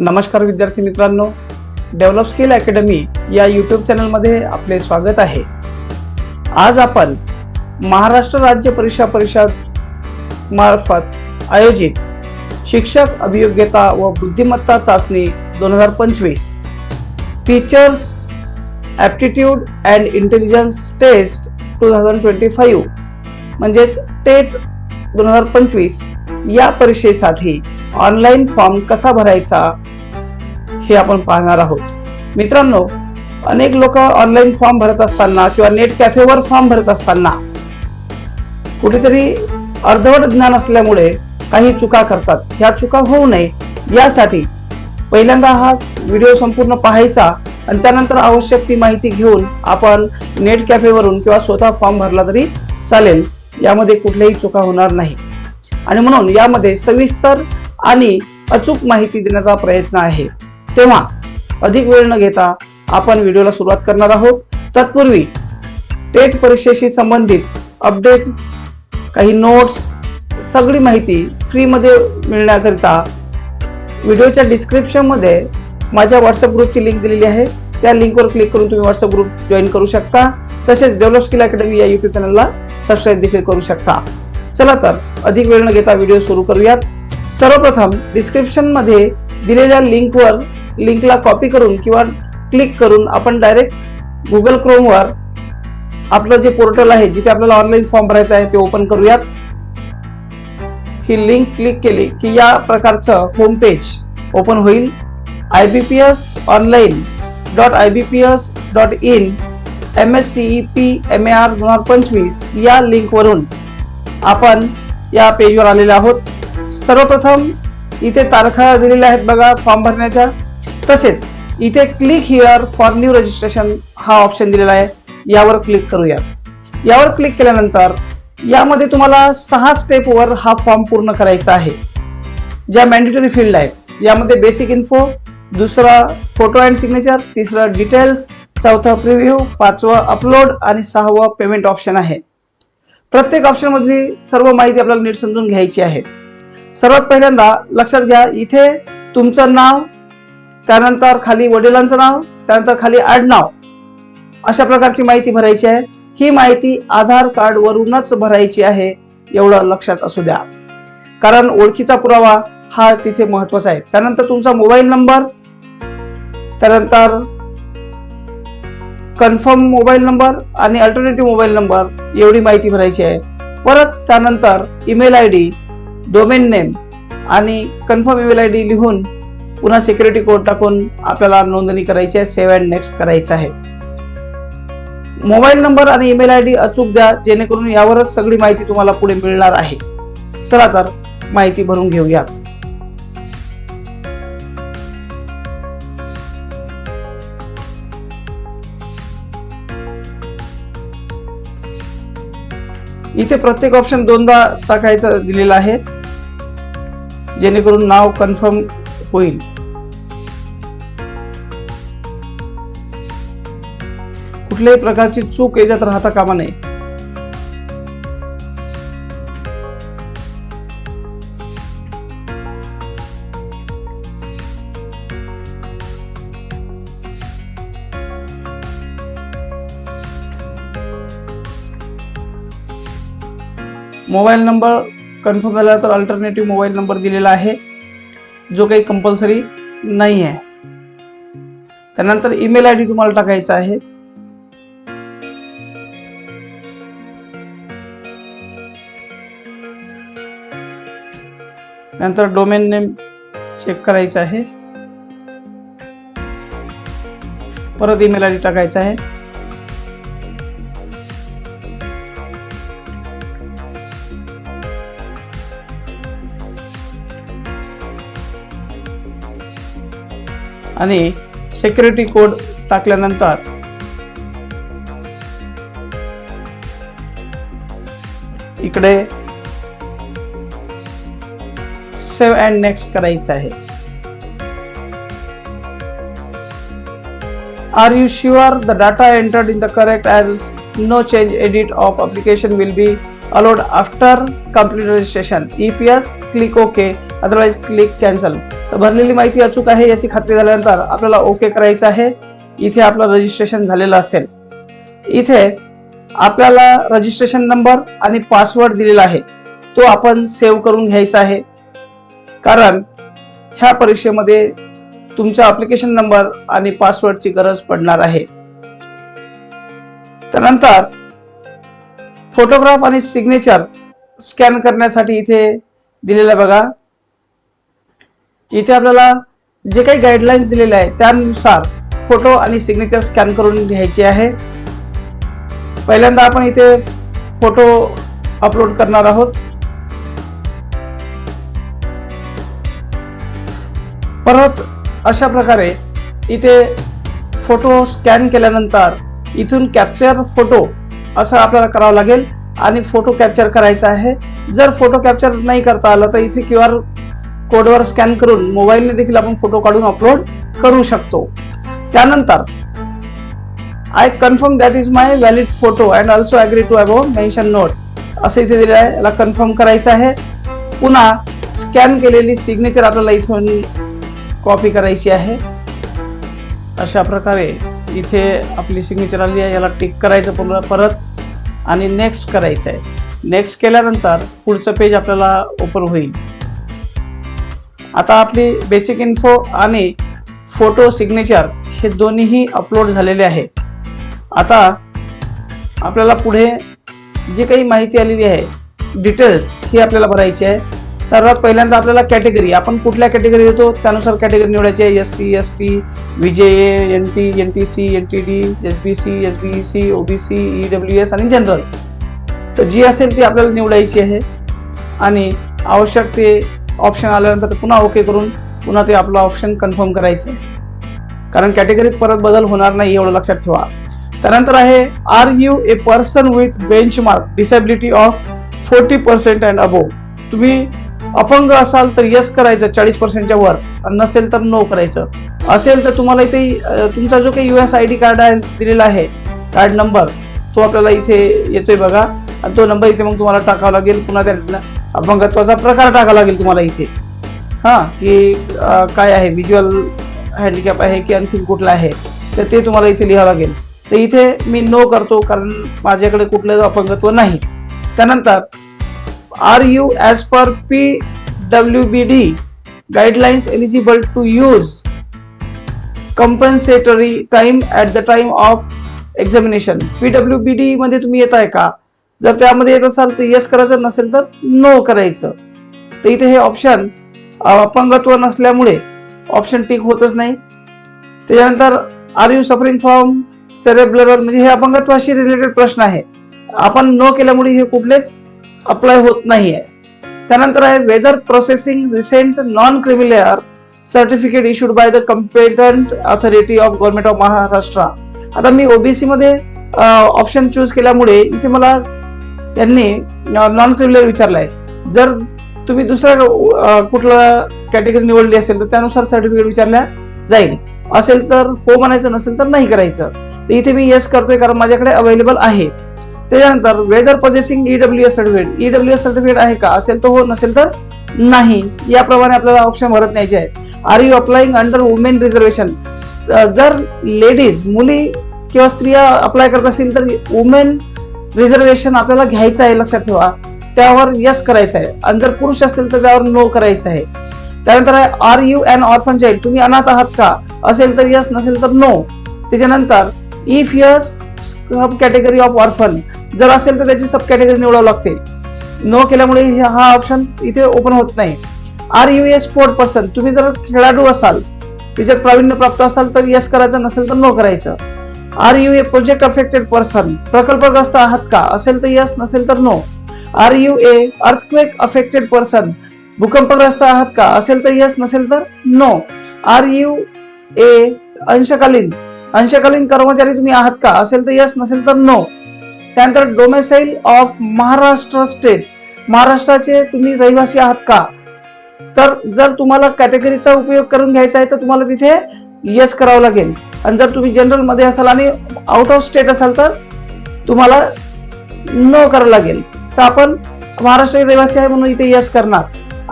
नमस्कार विद्यार्थी मित्रांनो डेव्हलप स्किल अकॅडमी या यूट्यूब चॅनलमध्ये आपले स्वागत आहे. आज आपण महाराष्ट्र राज्य परीक्षा परिषद मार्फत आयोजित शिक्षक अभियोग्यता व बुद्धिमत्ता चाचणी दोन हजार पंचवीस teachers aptitude and intelligence test two thousand twenty five म्हणजेच टेट दोन हजार पंचवीस या परीक्षेसाठी ऑनलाईन फॉर्म कसा भरायचा हे आपण पाहणार आहोत. मित्रांनो अनेक लोक ऑनलाईन फॉर्म भरत असताना किंवा नेट कॅफेवर फॉर्म भरत असताना कुठेतरी अर्धवट ज्ञान असल्यामुळे काही चुका करतात. ह्या चुका होऊ नये यासाठी पहिल्यांदा हा व्हिडिओ संपूर्ण पाहायचा आणि त्यानंतर आवश्यक ती माहिती घेऊन आपण नेट कॅफेवरून किंवा स्वतः फॉर्म भरला तरी चालेल. यामध्ये कुठल्याही चुका होणार नाही. आणि म्हणून यामध्ये सविस्तर आणि अचूक माहिती देण्याचा प्रयत्न आहे. तेव्हा अधिक वेळ न घेता आपण व्हिडिओला सुरुवात करणार आहोत. तत्पूर्वी टेट परीक्षेशी संबंधित अपडेट काही नोट्स सगळी माहिती फ्रीमध्ये मिळण्याकरिता व्हिडिओच्या डिस्क्रिप्शनमध्ये माझ्या व्हॉट्सअप ग्रुपची लिंक दिलेली आहे. त्या लिंकवर क्लिक करून तुम्ही व्हॉट्सअप ग्रुप जॉईन करू शकता. तसेच डेव्हलप स्किल अकॅडमी या युट्यूब चॅनलला सबस्क्राईब देखील करू शकता. चला तर अधिक वेळ न घेता व्हिडिओ सुरू करूयात. सर्वप्रथम डिस्क्रिप्शनमध्ये दिलेल्या लिंकवर लिंकला कॉपी करून किंवा क्लिक करून आपण डायरेक्ट गुगल क्रोमवर आपलं जे पोर्टल आहे जिथे आपल्याला ऑनलाईन फॉर्म भरायचा आहे ते ओपन करूयात. ही लिंक क्लिक केली की या प्रकारचं होम पेज ओपन होईल. I B P S online dot I B P S dot in M S C E P M A R दोन हजार पंचवीस या लिंकवरून आपण या पेजवर आलेले आहोत. सर्वप्रथम इथे तारखा दिलेल्या आहेत बघा फॉर्म भरण्याच्या. तसेच इथे click here for new registration हा ऑप्शन दिलेला आहे. यावर क्लिक करूया. यावर क्लिक केल्यानंतर यामध्ये तुम्हाला सहा स्टेपवर हा फॉर्म पूर्ण करायचा आहे. ज्या मॅन्डेटरी फील्ड आहेत यामध्ये बेसिक इन्फो दुसरा फोटो अँड सिग्नेचर तिसरं डिटेल्स चौथं प्रिव्ह्यू पाचवं अपलोड आणि सहावं पेमेंट ऑप्शन आहे. प्रत्येक ऑप्शनमधली सर्व माहिती आपल्याला नीट समजून घ्यायची आहे. सर्वात पहिल्यांदा लक्षात घ्या इथे तुमचं नाव त्यानंतर खाली वडिलांचं नाव त्यानंतर खाली आडनाव अशा प्रकारची माहिती भरायची आहे. ही माहिती आधार कार्ड वरूनच भरायची आहे एवढं लक्षात असू द्या. कारण ओळखीचा पुरावा हा तिथे महत्त्वाचा आहे. त्यानंतर तुमचा मोबाईल नंबर त्यानंतर कन्फर्म मोबाईल नंबर आणि अल्टरनेटिव्ह मोबाईल नंबर एवढी माहिती भरायची आहे. परत त्यानंतर email I D domain name आणि कन्फर्म ईमेल आय डी लिहून पुन्हा सिक्युरिटी कोड टाकून आपल्याला नोंदणी करायची आहे सेव्ह अँड नेक्स्ट करायचं आहे. मोबाईल नंबर आणि ईमेल आय डी अचूक द्या जेणेकरून यावरच सगळी माहिती तुम्हाला पुढे मिळणार आहे. चला तर माहिती भरून घेऊयात इथे प्रत्येक ऑप्शन दोनदा टाकायचं दिलेलं आहे. जेणेकरून नाव कन्फर्म होईल. कुठल्याही प्रकारची चूक याच्यात राहता कामा नये. मोबाईल नंबर कन्फर्म झाला तर अल्टरनेटिव्ह मोबाईल नंबर दिलेला आहे. जो काही कंपल्सरी नाही आहे. त्यानंतर ईमेल आय डी तुम्हाला टाकायचा आहे. नंतर डोमेन नेम चेक करायचं आहे. परत ईमेल आय डी टाकायचा आहे. आणि सिक्युरिटी कोड टाकल्यानंतर इकडे सेव्ह अँड नेक्स्ट करायचं आहे. Are you sure the data entered in the correct as no change edit of application will be allowed after complete registration. If yes click ok otherwise click cancel. तर भरलेली माहिती अचूक आहे याची खात्री झाल्यानंतर आपल्याला ओके करायचं आहे. इथे आपलं रजिस्ट्रेशन झालेलं असेल. इथे आपल्याला रजिस्ट्रेशन नंबर आणि पासवर्ड दिलेला आहे. तो आपण सेव्ह करून घ्यायचा आहे. कारण ह्या परीक्षेमध्ये तुमच्या अप्लिकेशन नंबर आणि पासवर्डची गरज पडणार आहे. त्यानंतर फोटोग्राफ आणि सिग्नेचर स्कॅन करण्यासाठी इथे दिलेला बघा. इथे आपल्याला जे काही गाईडलाईन्स दिलेले आहे त्यानुसार फोटो आणि सिग्नेचर स्कॅन करून घ्यायचे आहे. पहिल्यांदा आपण इथे फोटो अपलोड करणार आहोत. परत अशा प्रकारे इथे फोटो स्कॅन केल्यानंतर इथून कॅप्चर फोटो असं आपल्याला करावं लागेल. आणि फोटो कॅप्चर करायचा आहे. जर फोटो कॅप्चर नाही करता आला तर इथे क्यू आर कोडवर स्कॅन करून मोबाईलने देखील आपण फोटो काढून अपलोड करू शकतो. त्यानंतर I confirm that is my valid photo and also agree to above mention note असं इथे दिलं आहे. याला कन्फर्म करायचं आहे. पुन्हा स्कॅन केलेली सिग्नेचर आपल्याला इथून कॉपी करायची आहे. अशा प्रकारे. इथे आपली सिग्नेचर आली आहे याला टिक करायचं पुन्हा परत आणि नेक्स्ट करायचं आहे. नेक्स्ट केल्यानंतर पुढचं पेज आपल्याला ओपन होईल. आता आपली बेसिक इन्फो आणि फोटो सिग्नेचर हे दोन्हीही अपलोड झालेले आहे. आता आपल्याला पुढे जी काही माहिती आलेली आहे डिटेल्स ही आपल्याला भरायची आहे. सर्वात पहिल्यांदा आपल्याला कॅटेगरी आपण कुठल्या कॅटेगरी येतो त्यानुसार कॅटेगरी निवडायची आहे. S C S T V J N T N T C N T D S B C S B E C O B C E W S आणि जनरल तर जी असेल ती आपल्याला निवडायची आहे. आणि आवश्यक ते ऑप्शन आल्यानंतर पुन्हा ओके करून पुन्हा ते आपलं ऑप्शन कन्फर्म करायचं. आहे कारण कॅटेगरीत परत बदल होणार नाही एवढं लक्षात ठेवा. त्यानंतर आहे are you a person with benchmark disability of forty percent and above तुम्ही अपंग असाल तर यस करायचं चाळीस पर्सेंटच्या वर. नसेल तर नो करायचं. असेल तर तुम्हाला इथे तुमचा जो काही U S I D card आहे दिलेला आहे कार्ड नंबर तो आपल्याला इथे येतोय बघा. आणि तो नंबर इथे मग तुम्हाला टाकावा लागेल. पुन्हा त्या अपंगत्वाचा प्रकार टाकावा लागेल तुम्हाला इथे. हां की काय आहे व्हिज्युअल हँडिकॅप आहे की आणखी कुठला आहे तर ते तुम्हाला इथे लिहावं लागेल. तर इथे मी नो करतो कारण माझ्याकडे कुठलं अपंगत्व नाही. त्यानंतर are you as per P W B D guidelines eligible to use compensatory time at the time of examination P W B D मध्ये तुम्ही येत आहे का? जर त्यामध्ये येत असाल तर येस करायचं नसेल तर नो करायचं. तर इथे हे ऑप्शन अपंगत्व नसल्यामुळे ऑप्शन टिक होतच नाही. त्याच्यानंतर are you suffering from cerebral म्हणजे हे अपंगत्वाशी रिलेटेड प्रश्न आहे. आपण नो केल्यामुळे हे कुठलेच अप्लाय होत नाही आहे त्यानंतर आहे whether processing recent non creamy layer certificate issued by the competent authority of government of Maharashtra आता मी ओबीसी मध्ये ऑप्शन चूज केल्यामुळे इथे मला त्यांनी नॉन क्रिमिलेअर विचारलंय. जर तुम्ही दुसरा कुठला कॅटेगरी निवडली असेल तर त्यानुसार सर्टिफिकेट विचारल्या जाईल. असेल तर हो म्हणायचं नसेल तर नाही करायचं. तर इथे मी येस करतोय कारण माझ्याकडे अवेलेबल आहे. त्याच्यानंतर whether possessing E W S certificate E W S certificate आहे का? असेल तर हो नसेल तर नाही. याप्रमाणे आपल्याला ऑप्शन भरत न्यायचे आहे. Are you applying under women reservation जर लेडीज मुली किंवा स्त्रिया अप्लाय करत असतील तर वुमेन रिझर्वेशन आपल्याला घ्यायचं आहे लक्षात ठेवा. त्यावर यस करायचं आहे. आणि जर पुरुष असतील तर त्यावर नो करायचं आहे. त्यानंतर आहे are you an orphan child तुम्ही अनाथ आहात का? असेल तर यस नसेल तर नो त्याच्यानंतर if yes sub category of orphan जर असेल तर त्याची सब कॅटेगरी निवडावं लागते. नो केल्यामुळे हा ऑप्शन इथे ओपन होत नाही. Are you a sport person तुम्ही जर खेळाडू असाल त्याच्यात प्रावीण्य प्राप्त असाल तर यस करायचं नसेल तर नो करायचं. Are you a project affected person प्रकल्पग्रस्त आहात का? असेल तर यस नसेल तर no are you a earthquake affected person भूकंपग्रस्त आहात का? असेल तर यस नसेल तर नो आर यू ए अंशकालीन अंशकालीन कर्मचारी तुम्ही आहात का? असेल तर यस नसेल तर नो त्यानंतर डोमेसाईल ऑफ महाराष्ट्र स्टेट महाराष्ट्राचे तुम्ही रहिवासी आहात का? तर जर तुम्हाला कॅटेगरीचा उपयोग करून घ्यायचा आहे तर तुम्हाला तिथे येस करावं लागेल. आणि जर तुम्ही जनरलमध्ये असाल आणि आउट ऑफ स्टेट असाल तर तुम्हाला नो करावं लागेल. तर आपण महाराष्ट्र रहिवासी आहे म्हणून इथे यश करणार.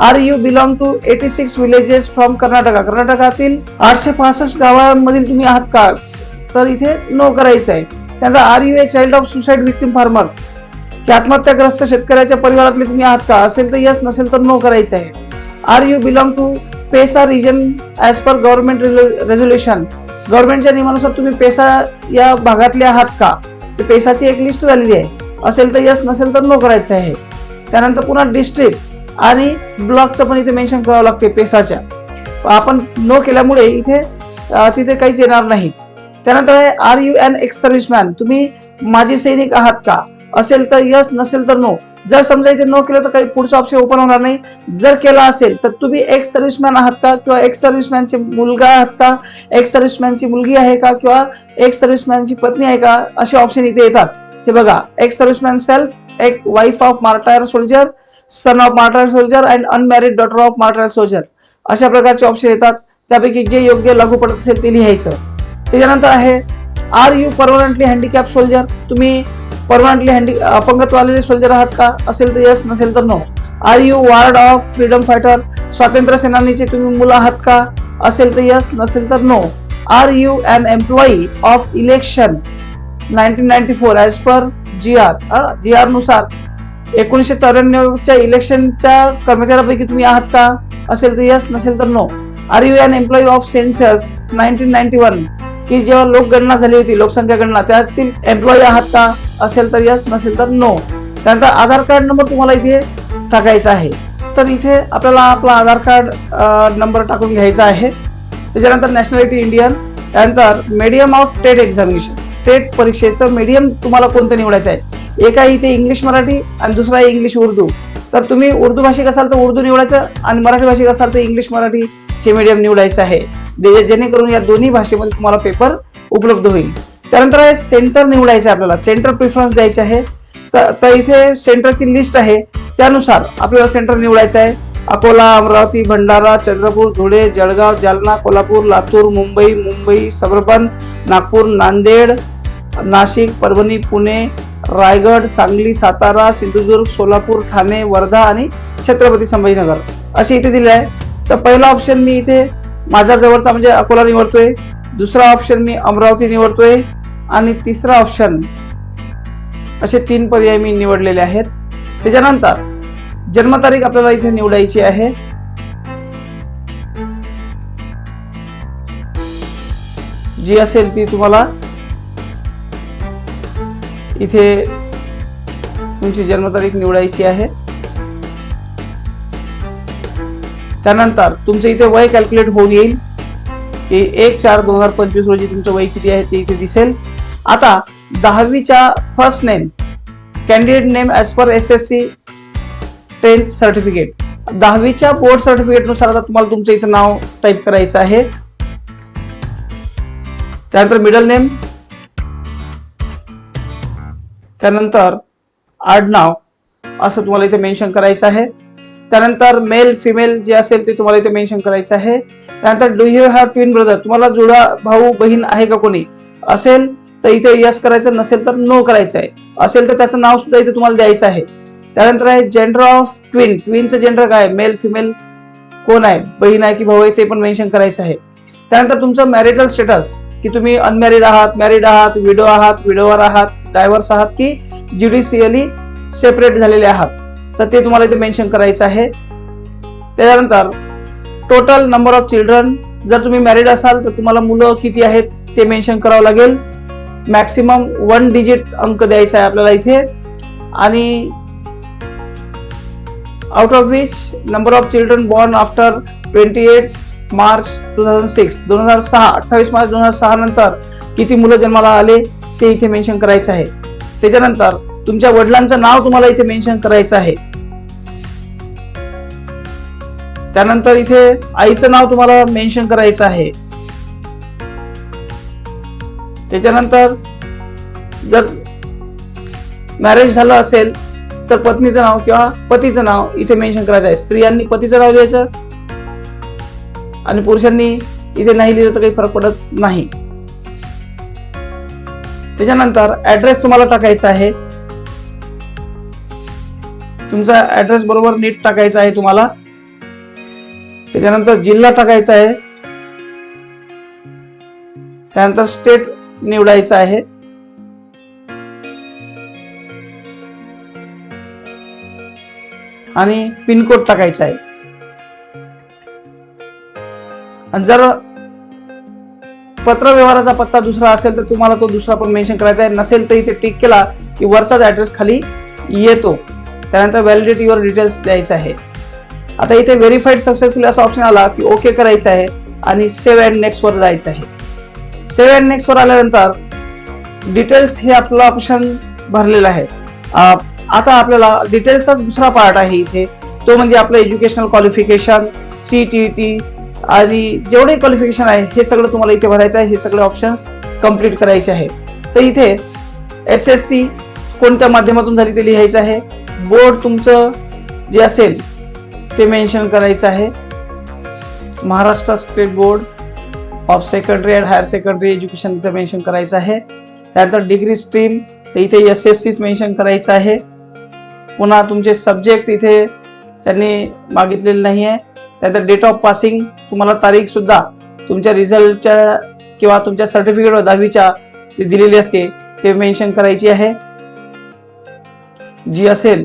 Are you belong to eighty six villages from Karnataka कर्नाटकातील आठशे पासष्ट गावांमधील तुम्ही आहात का? तर इथे नो करायचं आहे. त्यानंतर are you a child of suicide victim farmer की आत्महत्याग्रस्त शेतकऱ्याच्या परिवारातले तुम्ही आहात का? असेल तर यस नसेल तर नो करायचं आहे. Are you belong to PESA region as per government resolution गव्हर्नमेंटच्या नियमानुसार तुम्ही पेसा या भागातले आहात का? पेसाची एक लिस्ट झालेली आहे. असेल तर यस नसेल तर नो करायचं आहे. त्यानंतर पुन्हा डिस्ट्रिक्ट आणि ब्लॉकचं पण इथे मेन्शन करावं लागते पेसाच्या. आपण नो केल्यामुळे इथे तिथे काहीच येणार नाही. त्यानंतर आहे are you an ex serviceman तुम्ही माजी सैनिक आहात का? असेल तर यस नसेल तर नो जर समजा इथे नो केलं तर काही पुढचं ऑप्शन ओपन होणार नाही. जर केला असेल तर तुम्ही एक्स सर्व्हिसमॅन आहात का? किंवा एक्स सर्व्हिसमॅनचे मुलगा आहात का? एक्स सर्व्हिसमॅनची मुलगी आहे का? किंवा एक्स सर्व्हिसमॅनची पत्नी आहे का? असे ऑप्शन इथे येतात. हे बघा एक्स सर्व्हिसमॅन सेल्फ एक wife of martyr soldier son of martyr soldier and unmarried daughter of martyr soldier अशा प्रकारचे ऑप्शन येतात. त्यापैकी जे योग्य लागू पडत असेल ते लिहायचं. त्याच्यानंतर आहे are you permanently handicap soldier तुम्ही परमनंटली हँडी अपंगत्व आलेले सोल्जर आहात का? असेल तर यस नसेल तर no are you ward of freedom fighter स्वातंत्र्य सेनानीचे तुम्ही मुलं आहात का? असेल तर यस नसेल तर no are you an employee of election nineteen ninety four as per G R G आरनुसार. एकोणीसशे चौऱ्याण्णवच्या इलेक्शनच्या कर्मचाऱ्यापैकी तुम्ही आहात का? असेल तर यस नसेल तर no are you an employee of census nineteen ninety one की जेव्हा लोकगणना झाली होती लोकसंख्या गणना त्यातील एम्प्लॉई आहात का? असेल तर यस नसेल तर नो त्यानंतर आधार कार्ड नंबर तुम्हाला इथे टाकायचा आहे. तर इथे आपल्याला आपला आधार कार्ड नंबर टाकून घ्यायचा आहे. त्याच्यानंतर नॅशनॅलिटी इंडियन त्यानंतर medium of TET examination TET परीक्षेचं मीडियम तुम्हाला कोणतं निवडायचं आहे? एका इथे इंग्लिश मराठी आणि दुसरा आहे इंग्लिश उर्दू. तर तुम्ही उर्दू भाषिक असाल तर उर्दू निवडायचं आणि मराठी भाषिक असाल तर इंग्लिश मराठी हे मीडियम निवडायचं आहे. जेणेकरून या दोन्ही भाषेमध्ये तुम्हाला पेपर उपलब्ध होईल. त्यानंतर आहे सेंटर निवडायचं आपल्याला. सेंटर प्रिफरन्स द्यायचे आहे. स- तर इथे सेंटरची लिस्ट आहे. त्यानुसार आपल्याला सेंटर निवडायचं आहे. अकोला अमरावती भंडारा चंद्रपूर धुळे जळगाव जालना कोल्हापूर लातूर मुंबई मुंबई सबर्बन नागपूर नांदेड नाशिक परभणी पुणे रायगड सांगली सातारा सिंधुदुर्ग सोलापूर ठाणे वर्धा आणि छत्रपती संभाजीनगर असे इथे दिले आहे. तर पहिला ऑप्शन मी इथे माझ्या जवळचा म्हणजे अकोला निवडतोय. दुसरा ऑप्शन मी अमरावती निवडतोय. आणि तिसरा ऑप्शन असे तीन पर्याय मी निवडलेले आहेत. त्याच्यानंतर जन्मतारीख आपल्याला इथे निवडायची आहे. जी असेल ती तुम्हाला इथे तुमची जन्मतारीख निवडायची आहे. त्यानंतर तुमचं इथे वय कॅल्क्युलेट होऊन येईल. की एक चार दोन हजार पंचवीस रोजी तुमचं वय किती आहे ते इथे दिसेल. आता दहावीच्या first name candidate name as per S S C tenth certificate दहावीच्या बोर्ड सर्टिफिकेटनुसार आता तुम्हाला तुमचं इथं नाव टाईप करायचं आहे. त्यानंतर मिडल नेम त्यानंतर आडनाव असं तुम्हाला इथे मेन्शन करायचं आहे. त्यानंतर मेल फिमेल जे असेल ते तुम्हाला इथे मेन्शन करायचं आहे. त्यानंतर do you have twin brother तुम्हाला जुळा भाऊ बहीण आहे का कोणी? असेल तर इथे यस करायचं नसेल तर नो करायचं आहे. असेल तर त्याचं नाव सुद्धा इथे तुम्हाला द्यायचं आहे. त्यानंतर आहे जेंडर ऑफ ट्विन ट्विनचं जेंडर काय? मेल फिमेल कोण आहे? बहीण आहे की भाऊ आहे ते पण मेन्शन करायचं आहे. त्यानंतर तुमचं मॅरिटल स्टेटस की तुम्ही अनमॅरिड आहात मॅरिड आहात विडो आहात विडोवर आहात. डायव्हर्स आहात की ज्युडिशियली सेपरेट झालेले आहात. तर ते तुम्हाला इथे मेन्शन करायचं आहे. त्याच्यानंतर टोटल नंबर ऑफ चिल्ड्रन जर तुम्ही मॅरिड असाल तर तुम्हाला मुलं किती आहेत ते मेन्शन करावं लागेल. मॅक्सिमम वन डिजिट अंक द्यायचा आहे आपल्याला इथे. आणि out of which number of children born after twenty eight March two thousand six दोन हजार सहा अठ्ठावीस मार्च दोन हजार सहा नंतर किती मुलं जन्माला आले? ते इथे मेन्शन करायचं आहे. त्याच्यानंतर तुमच्या वडिलांचं नाव तुम्हाला इथे मेन्शन करायचं आहे. त्यानंतर इथे आईचं नाव तुम्हाला मेन्शन करायचं आहे. त्याच्यानंतर जर मॅरेज झालं असेल तर पत्नीचं नाव किंवा पतीचं नाव इथे मेन्शन करायचं आहे. स्त्रियांनी पतीचं नाव लिहायचं आणि पुरुषांनी इथे नाही लिहिलं तर काही फरक पडत नाही. त्याच्यानंतर ऍड्रेस तुम्हाला टाकायचा आहे. तुमचा ऍड्रेस बरोबर नीट टाकायचा आहे तुम्हाला. त्याच्यानंतर जिल्हा टाकायचा आहे. त्यानंतर स्टेट निवडायचं आहे. आणि पिनकोड टाकायचा आहे. आणि जर पत्रव्यवहाराचा पत्ता दुसरा असेल तर तुम्हाला तो दुसरा पण मेन्शन करायचा आहे. नसेल तर इथे टिक केला की वरचाच ऍड्रेस खाली येतो. त्यानंतर व्हॅलिडिटी युअर डिटेल्स द्यायचं आहे. आता इथे व्हेरीफाईड सक्सेसफुल असा ऑप्शन आला की ओके करायचं आहे आणि सेव्ह अँड नेक्स्ट वर जायचं आहे. सेव्ह अँड नेक्स्ट वर आल्यानंतर डिटेल्स हे आपलं ऑप्शन भरलेलं आहे. आता आपल्याला डिटेल्सचा दुसरा पार्ट आहे इथे. तो म्हणजे आपलं educational qualification C T T आणि जेवढे क्वालिफिकेशन आहे हे सगळं तुम्हाला इथे भरायचं आहे हे सगळे ऑप्शन्स कंप्लीट करायचे आहे. तर इथे एस एस सी कोणत्या माध्यमातून झाली ते लिहायचं आहे. बोर्ड तुमचं जे असेल ते मेन्शन करायचं आहे. Maharashtra state board of secondary and higher secondary education इथं मेन्शन करायचं आहे. त्यानंतर डिग्री स्ट्रीम तर इथे एस एस सीच मेन्शन करायचं आहे. पुन्हा तुमचे सब्जेक्ट इथे त्यांनी मागितलेले नाही आहे त्यानंतर डेट ऑफ पासिंग तुम्हाला तारीख सुद्धा तुमच्या रिझल्टच्या किंवा तुमच्या सर्टिफिकेट दहावीच्या ती दिलेली असते ते मेन्शन करायची आहे. जी असेल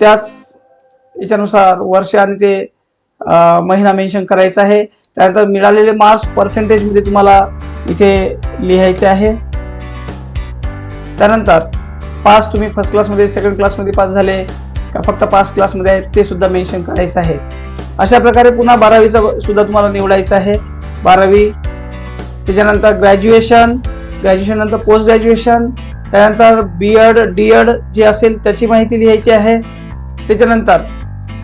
त्याच याच्यानुसार वर्ष आणि ते महिना मेन्शन करायचा आहे. त्यानंतर मिळालेले मार्क्स पर्सेंटेजमध्ये तुम्हाला इथे लिहायचे आहे. त्यानंतर पास तुम्ही फर्स्ट क्लासमध्ये सेकंड क्लासमध्ये पास झाले का फक्त पास क्लासमध्ये आहे ते सुद्धा मेन्शन करायचं आहे. अशा प्रकारे पुन्हा बारावीचा सुद्धा तुम्हाला निवडायचं आहे. बारावी त्याच्यानंतर ग्रॅज्युएशन ग्रॅज्युएशन नंतर पोस्ट ग्रॅज्युएशन त्यानंतर बी एड डी एड जे असेल त्याची माहिती लिहायची आहे. त्याच्यानंतर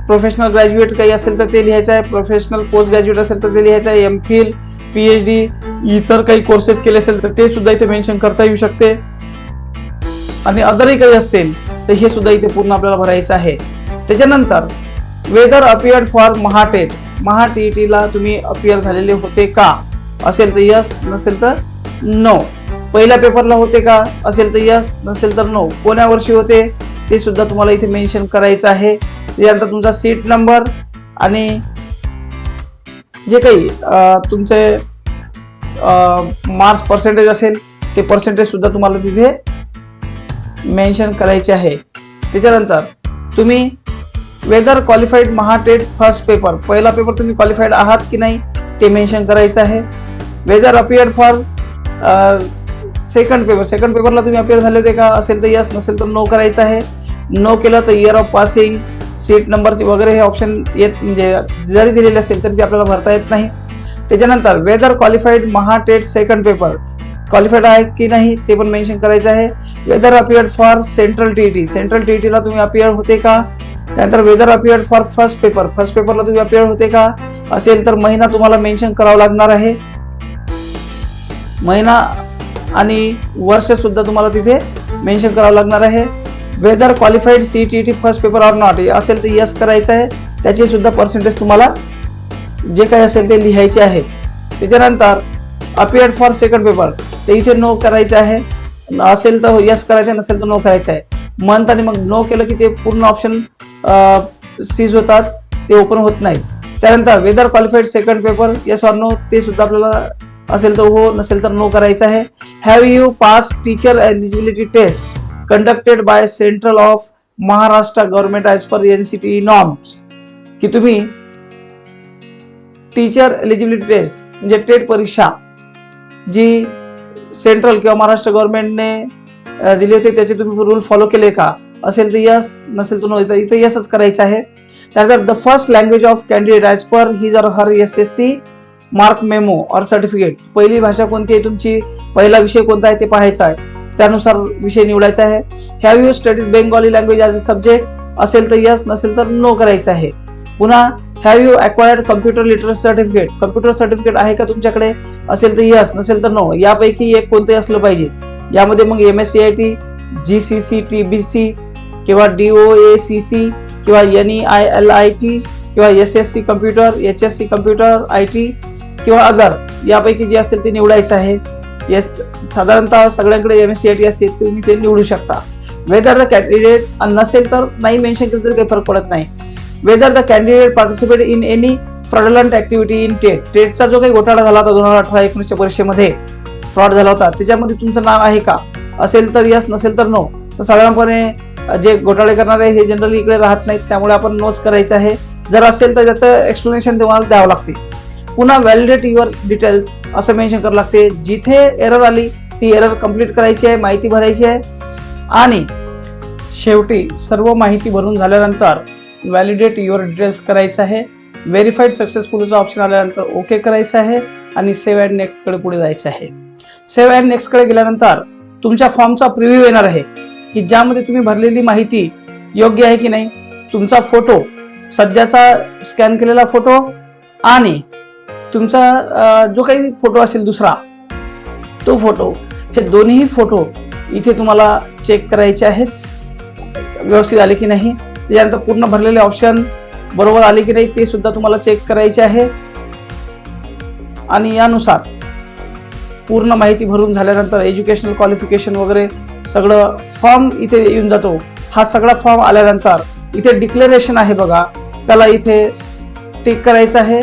प्रोफेशनल ग्रॅज्युएट काही असेल तर ते लिहायचं आहे. प्रोफेशनल पोस्ट ग्रॅज्युएट असेल तर ते लिहायचं आहे. M Phil P H D इतर काही कोर्सेस केले असेल तर ते सुद्धा इथे मेन्शन करता येऊ शकते. आणि अदरही काही असतील तर हे सुद्धा इथे पूर्ण आपल्याला भरायचं आहे. त्याच्यानंतर whether appeared for MahaTET Maha ला तुम्ही अपिअर झालेले होते का? असेल तर यस नसेल तर नो पहिल्या पेपरला होते का? असेल तर यस नसेल तर नो कोण्या वर्षी होते? ते सुद्धा तुम्हाला इथे मेन्शन करायचं आहे. त्याच्यानंतर तुमचा सीट नंबर आणि जे काही तुमचे मार्क्स पर्सेंटेज असेल ते पर्सेंटेज सुद्धा तुम्हाला तिथे मेन्शन करायचे आहे. त्याच्यानंतर तुम्ही whether qualified MahaTET first paper पहिला पेपर तुम्ही क्वालिफाईड आहात की नाही ते मेन्शन करायचं आहे. Whether appear for second paper second पेपरला तुम्ही अपिअर झाले ते का असेल तर यस नसेल तर नो करायचं आहे. नो केलं तर इयर ऑफ पासिंग सीट नंबरचे वगैरे हे ऑप्शन येत म्हणजे जरी दिलेले असेल तरी ते आपल्याला भरता येत नाही. त्याच्यानंतर whether qualified MahaTET second paper qualified आहे की नाही ते पण मेन्शन करायचं आहे. Whether appear for central T T central T टीला तुम्ही अपियर होते का? त्यानंतर whether appeared for first paper first पेपरला तुम्ही अपिअर होते का? असेल तर महिना तुम्हाला मेन्शन करावा लागणार आहे. महिना आणि वर्ष सुद्धा तुम्हाला तिथे मेन्शन करावं लागणार आहे. Whether qualified C T T first paper or not असेल तर यस करायचं आहे. त्याचे सुद्धा पर्सेंटेज तुम्हाला जे काही असेल ते लिहायचे आहे. त्याच्यानंतर अपिअर्ड फॉर सेकंड पेपर ते इथे नो करायचं आहे. असेल तर यस करायचं नसेल तर नो करायचं आहे. मंथ आणि मग नो केलं की ते पूर्ण ऑप्शन सीज होतात ते ओपन होत नाहीत. त्यानंतर whether qualified second paper yes or no ते सुद्धा आपल्याला असेल तर हो नसेल तर नो करायचं आहे. Have you pass teacher eligibility test conducted by central of Maharashtra government as per N C T norms की तुम्ही टीचर एलिजिबिलिटी टेस्ट म्हणजे टेट परीक्षा जी सेंट्रल किंवा महाराष्ट्र गव्हर्नमेंटने दिले होते त्याचे तुम्ही रूल फॉलो केले का? असेल तर यस नसेल तर नो इथं इथं यसच करायचं आहे. त्यानंतर the first language of candidate as per his or her S S C mark memo or certificate पहिली भाषा कोणती आहे तुमची? पहिला विषय कोणता आहे ते पाहायचा आहे. त्यानुसार विषय निवडायचा आहे. Have you studied Bengali language as a subject असेल तर यस नसेल तर नो करायचं आहे. पुन्हा have you acquired computer literacy certificate computer certificate आहे का तुमच्याकडे? असेल तर यस नसेल तर नो यापैकी एक कोणतंही असलं पाहिजे. यामध्ये मग M S C I T G C C T B C किंवा D O A C C किंवा N E I L I T किंवा S S C computer H S C computer I T किंवा other यापैकी जे असेल ते निवडायचं आहे. येस साधारणतः सगळ्यांकडे M S C I T असते तुम्ही ते निवडू शकता. वेदर द कॅन्डिडेट नसेल तर नाही मेन्शन केलं तरी काही फरक पडत नाही. Whether the candidate participate in any fraudulent activity in TET टेटचा जो काही घोटाळा झाला होता दोन हजार अठरा एकोणीसच्या परीक्षेमध्ये फ्रॉड झाला होता. त्याच्यामध्ये तुमचं नाव आहे का? असेल तर यस नसेल तर नो तर साधारणपणे जे घोटाळे करणारे हे जनरली इकडे राहत नाहीत. त्यामुळे आपण नोच करायचं आहे. जर असेल तर त्याचं एक्सप्लेनेशन तुम्हाला द्यावं लागते. पुन्हा व्हॅलिडेट युअर डिटेल्स असं मेन्शन करावं लागते. जिथे एरर आली ती एरर कंप्लीट करायची आहे माहिती भरायची आहे. आणि शेवटी सर्व माहिती भरून झाल्यानंतर व्हॅलिडेट युअर डिटेल्स करायचं आहे. व्हेरीफाईड सक्सेसफुलचा ऑप्शन आल्यानंतर ओके करायचं आहे. आणि सेव्ह अँड नेक्स्टकडे पुढे जायचं आहे. सेव्ह अँड नेक्स्टकडे गेल्यानंतर तुमच्या फॉर्मचा प्रिव्ह्यू येणार आहे की ज्यामध्ये तुम्ही भरलेली माहिती योग्य आहे की नाही तुमचा फोटो सध्याचा स्कॅन केलेला फोटो आणि तुमचा जो काही फोटो असेल दुसरा तो फोटो हे दोन्ही फोटो इथे तुम्हाला चेक करायचे आहेत. व्यवस्थित आले की नाही त्याच्यानंतर पूर्ण भरलेले ऑप्शन बरोबर आले की नाही ते सुद्धा तुम्हाला चेक करायचे आहे. आणि यानुसार पूर्ण माहिती भरून झाल्यानंतर एज्युकेशनल क्वालिफिकेशन वगैरे सगळं फॉर्म इथे येऊन जातो. हा सगळा फॉर्म आल्यानंतर इथे डिक्लेरेशन आहे बघा. त्याला इथे टिक करायचं आहे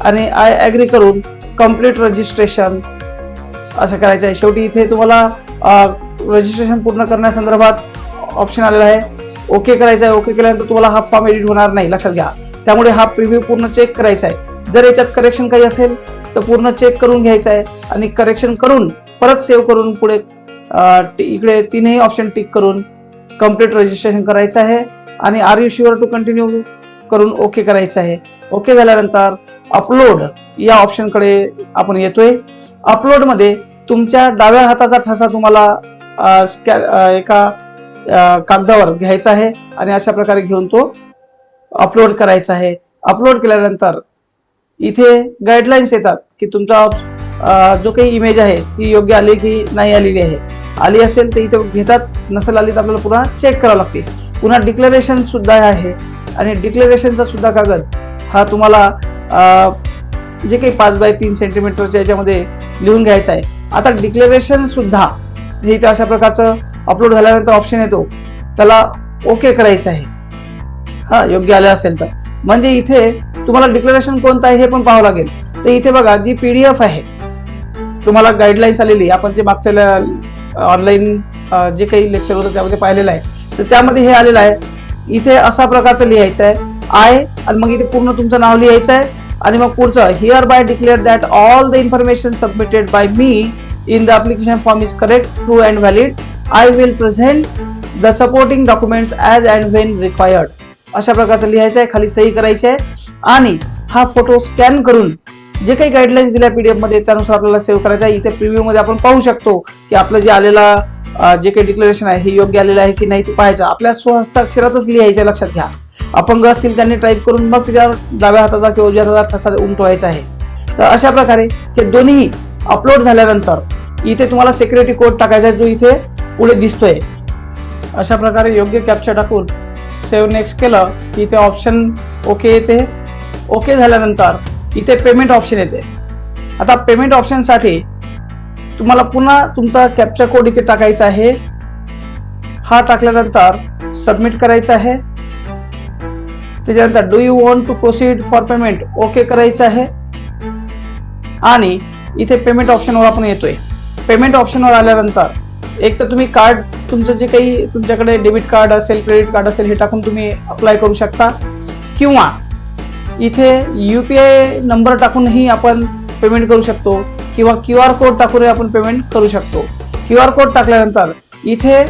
आणि आय ॲग्री करून कंप्लीट रजिस्ट्रेशन असं करायचं आहे. शेवटी इथे तुम्हाला रजिस्ट्रेशन पूर्ण करण्यासंदर्भात ऑप्शन आलेला आहे. ओके करायचं आहे. ओके केल्यानंतर तुम्हाला हा फॉर्म एडिट होणार नाही. लक्षात घ्या. त्यामुळे हा प्रिव्ह्यू पूर्ण चेक करायचा आहे. जर याच्यात करेक्शन काही असेल तर पूर्ण चेक करून घ्यायचं आहे आणि करेक्शन करून परत सेव्ह करून पुढे इकडे तीनही ऑप्शन टिक करून कंप्लीट रजिस्ट्रेशन करायचं आहे. आणि are you sure to continue करून ओके करायचं आहे? ओके झाल्यानंतर अपलोड या ऑप्शनकडे आपण येतोय. अपलोडमध्ये तुमच्या डाव्या हाताचा ठसा तुम्हाला स्कॅ एका कागदावर घ्यायचा आहे आणि अशा प्रकारे घेऊन तो अपलोड करायचा आहे. अपलोड केल्यानंतर इथे गाईडलाईन्स येतात. की तुमचा जो काही इमेज आहे ती योग्य आली की नाही आलेली आहे. आली असेल तर इथे घेतात नसेल आली तर आपल्याला पुन्हा चेक करावं लागते. पुन्हा डिक्लेरेशन सुद्धा आहे. आणि डिक्लेरेशनचा सुद्धा कागद हा तुम्हाला जे काही पाच बाय तीन सेंटीमीटरच्या याच्यामध्ये लिहून घ्यायचं आहे. आता डिक्लेरेशन सुद्धा हे इथे अशा प्रकारचं अपलोड झाल्यानंतर ऑप्शन येतो. त्याला ओके करायचं आहे. हा योग्य आलं असेल तर. म्हणजे इथे तुम्हाला डिक्लेरेशन कोणतं आहे हे पण पाहावं लागेल. तर इथे बघा जी पी डी एफ आहे तुम्हाला गाईडलाईन्स आलेली आपण जे मागच्या ऑनलाईन जे काही लेक्चर होतं त्यामध्ये पाहिलेलं आहे. तर त्यामध्ये हे आलेलं आहे इथे असा प्रकारचं लिहायचं आहे आय आणि मग इथे पूर्ण तुमचं नाव लिहायचं आहे आणि मग पुढचं hereby declare that all the information submitted by me in the application form is correct true and valid I will present the supporting documents as and when required अशा प्रकारचं लिहायचं आहे खाली सही करायची आहे आणि हा फोटो स्कॅन करून जे काही गाईडलाईन्स दिल्या पीडीएफमध्ये त्यानुसार आपल्याला सेव्ह करायचं आहे. इथे प्रिव्ह्यू मध्ये आपण पाहू शकतो की आपलं जे आलेला जे काही डिक्लेरेशन आहे हे योग्य आलेलं आहे की नाही ते पाहायचं. आपल्या स्वहस्ताक्षरातच लिहायचं लक्षात घ्या. अपंग असतील त्यांनी टाईप करून मग त्याच्यावर डाव्या हाताचा किंवा उजव्या हाताचा ठसा उमटवायचा आहे. तर अशा प्रकारे हे दोन्ही अपलोड झाल्यानंतर इथे तुम्हाला सेक्युरिटी कोड टाकायचा आहे जो इथे पुढे दिसतोय. अशा प्रकारे योग्य कॅप्चर टाकून सेव्ह नेक्स्ट केलं की इथे ऑप्शन ओके येते. ओके झाल्यानंतर इथे पेमेंट ऑप्शन येते. आता पेमेंट ऑप्शनसाठी तुम्हाला पुन्हा तुमचा कॅप्चर कोड इथे टाकायचा आहे. हा टाकल्यानंतर सबमिट करायचा आहे. त्याच्यानंतर do you want to proceed for payment okay करायचं आहे. आणि इथे पेमेंट ऑप्शनवर आपण येतोय. पेमेंट ऑप्शनवर आल्यानंतर एक तर तुम्ही कार्ड तुमचं जे काही तुमच्याकडे डेबिट कार्ड असेल क्रेडिट कार्ड असेल हे टाकून तुम्ही अप्लाय करू शकता. किंवा इथे यू पी आय नंबर टाकूनही आपण पेमेंट करू शकतो किंवा क्यू आर कोड टाकूनही आपण पेमेंट करू शकतो. क्यू आर कोड टाकल्यानंतर इथे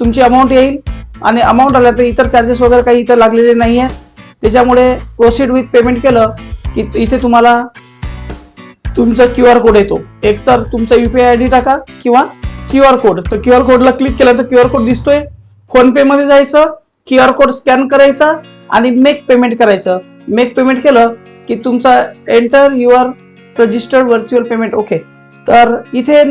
तुमची अमाऊंट येईल आणि अमाऊंट आल्या तर इतर चार्जेस वगैरे काही इथं लागलेले नाही आहेत त्याच्यामुळे प्रोसीड विथ पेमेंट केलं की इथे तुम्हाला तुमचा क्यू आर कोड येतो. एक तर तुमचा पी आय आय डी टाका किंवा क्यू आर कोड तर क्यू आर कोडला क्लिक केलं तर क्यू आर कोड दिसतोय. फोन जायचं क्यू आर कोड स्कॅन करायचा आणि मेक पेमेंट करायचं. मेक पेमेंट केलं की तुमचा enter your registered virtual payment okay तर इथे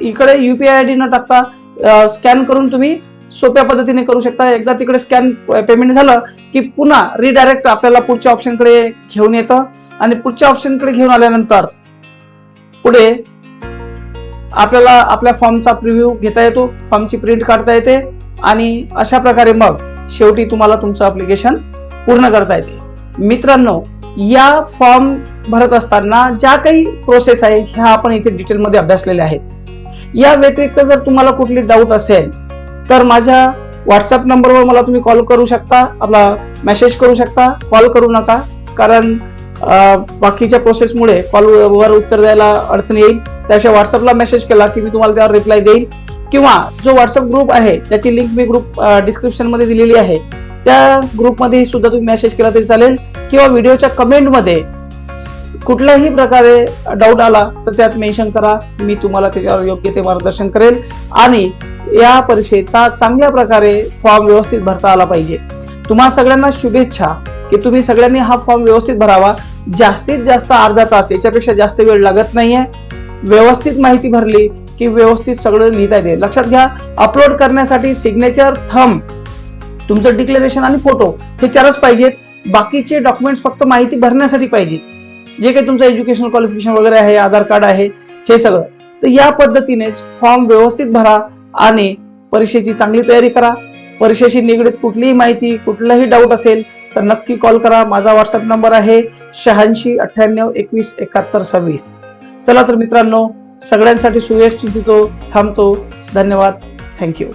इकडे युपीआय आय डी न टाकता स्कॅन करून तुम्ही सोप्या पद्धतीने करू शकता. एकदा तिकडे स्कॅन पेमेंट झालं की पुन्हा रिडायरेक्ट आपल्याला पुढच्या ऑप्शनकडे घेऊन येतं. आणि पुढच्या ऑप्शनकडे घेऊन आल्यानंतर पुढे आपल्याला आपल्या फॉर्मचा प्रिव्ह्यू घेता येतो फॉर्मची प्रिंट काढता येते. आणि अशा प्रकारे मग शेवटी तुम्हाला तुमचं अप्लिकेशन पूर्ण करता येते. मित्रांनो या फॉर्म भरत असताना ज्या काही प्रोसेस आहे ह्या आपण इथे डिटेलमध्ये अभ्यासलेल्या आहेत. या व्यतिरिक्त जर तुम्हाला कुठली डाऊट असेल तर माझ्या व्हॉट्सअप नंबरवर मला तुम्ही कॉल करू शकता आपला मेसेज करू शकता कॉल करू नका. कारण बाकीच्या प्रोसेसमुळे कॉलवर उत्तर द्यायला अडचण येईल. त्याशिवाय व्हॉट्सअपला मेसेज केला की मी तुम्हाला त्यावर रिप्लाय देईल. किंवा जो व्हॉट्सअप ग्रुप आहे त्याची लिंक मी ग्रुप डिस्क्रिप्शनमध्ये दिलेली आहे. त्या ग्रुपमध्ये सुद्धा तुम्ही मेसेज केला तरी चालेल. किंवा व्हिडिओच्या कमेंटमध्ये कुठल्याही प्रकारे डाऊट आला तर त्यात मेन्शन करा. मी तुम्हाला त्याच्यावर योग्य ते मार्गदर्शन करेल. आणि या परीक्षेचा चांगल्या प्रकारे फॉर्म व्यवस्थित भरता आला पाहिजे. तुम्हा सगळ्यांना शुभेच्छा की तुम्ही सगळ्यांनी हा फॉर्म व्यवस्थित भरावा. जास्तीत जास्त अर्धा तास याच्यापेक्षा जास्त वेळ लागत नाहीये. व्यवस्थित माहिती भरली की व्यवस्थित सगळं लिहिता येते. लक्षात घ्या अपलोड करण्यासाठी सिग्नेचर थंब तुमचं डिक्लेरेशन आणि फोटो हे चारच पाहिजेत. बाकीचे डॉक्युमेंट्स फक्त माहिती भरण्यासाठी पाहिजेत. जे काही तुमचं एज्युकेशनल क्वालिफिकेशन वगैरे आहे आधार कार्ड आहे हे सगळं. तर या पद्धतीनेच फॉर्म व्यवस्थित भरा आणि परीक्षेची चांगली तयारी करा. परीक्षेशी निगडीत कुठलीही माहिती कुठलाही डाऊट असेल तर नक्की कॉल करा. माझा व्हॉट्सअप नंबर आहे शहाऐंशी अठ्ठ्याण्णव एकवीस एकाहत्तर सव्वीस. चला तर मित्रांनो सगळ्यांसाठी सुयश देतो थांबतो. धन्यवाद. थँक्यू